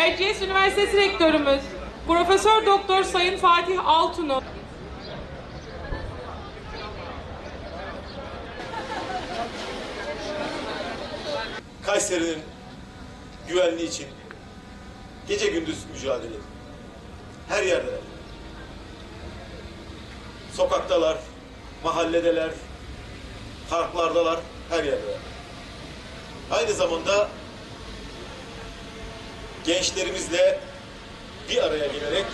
Erciyes Üniversitesi Rektörümüz Profesör Doktor Sayın Fatih Altun'u Kayseri'nin güvenliği için gece gündüz mücadele ediyor. Her yerdeler. Sokaktalar, mahalledeler, parklardalar, her yerdeler. Aynı zamanda gençlerimizle bir araya gelerek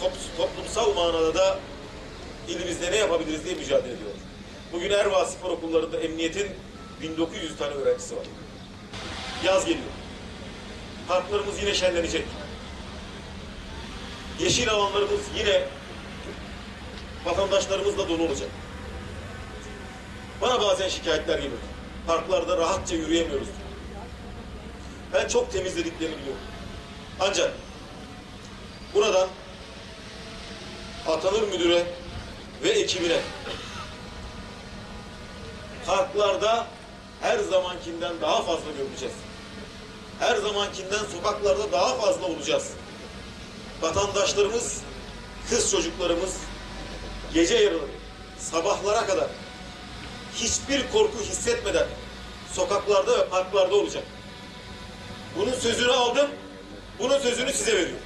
top- toplumsal manada da ilimizde ne yapabiliriz diye mücadele ediyorlar. Bugün Erva Spor Okulları'nda emniyetin 1900 tane öğrencisi var. Yaz geliyor. Parklarımız yine şenlenecek. Yeşil alanlarımız yine vatandaşlarımızla dolu olacak. Bana bazen şikayetler geliyor. Parklarda rahatça yürüyemiyoruz. Ben çok temizlediklerini biliyorum. Ancak buradan atanır müdüre ve ekibine parklarda her zamankinden daha fazla göreceğiz. Her zamankinden sokaklarda daha fazla olacağız. Vatandaşlarımız, kız çocuklarımız gece yarıları, sabahlara kadar hiçbir korku hissetmeden sokaklarda ve parklarda olacak. Bunun sözünü aldım, bunun sözünü size veriyorum.